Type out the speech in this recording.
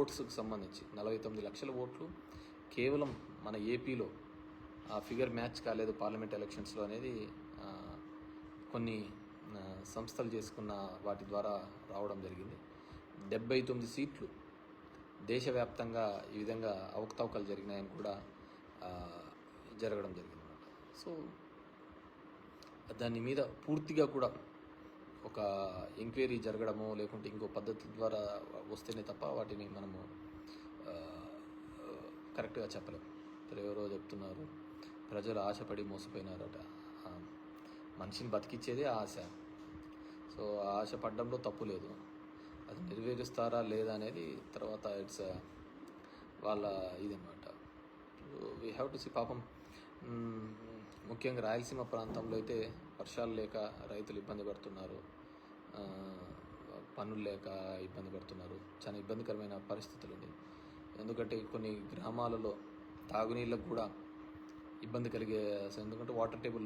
ఓట్స్కి సంబంధించి నలభై తొమ్మిది లక్షల ఓట్లు. కేవలం మన ఏపీలో ఆ ఫిగర్ మ్యాచ్ కాలేదు పార్లమెంట్ ఎలక్షన్స్లో అనేది కొన్ని సంస్థలు చేసుకున్న వాటి ద్వారా రావడం జరిగింది. డెబ్బై తొమ్మిది సీట్లు దేశవ్యాప్తంగా ఈ విధంగా అవకతవకలు జరిగినాయని కూడా జరగడం జరిగింది సో దాని మీద పూర్తిగా కూడా ఒక ఎంక్వైరీ జరగడము లేకుంటే ఇంకో పద్ధతి ద్వారా వస్తేనే తప్ప వాటిని మనము కరెక్ట్గా చెప్పలేము ఇప్పుడు ఎవరో చెప్తున్నారు ప్రజలు ఆశపడి మోసపోయినారట. మనిషిని బతికిచ్చేదే ఆశ. సో ఆ ఆశ పడ్డంలో తప్పు లేదు. అది నెరవేరుస్తారా లేదా అనేది తర్వాత ఇట్స్ వాళ్ళ ఇది అనమాట వీ హ్యావ్ టు సి పాపం ముఖ్యంగా రాయలసీమ ప్రాంతంలో అయితే వర్షాలు లేక రైతులు ఇబ్బంది పడుతున్నారు. పనులు లేక ఇబ్బంది పడుతున్నారు. చాలా ఇబ్బందికరమైన పరిస్థితులు ఉంది ఎందుకంటే కొన్ని గ్రామాలలో తాగునీళ్ళకు కూడా ఇబ్బంది కలిగే ఎందుకంటే వాటర్ టేబుల్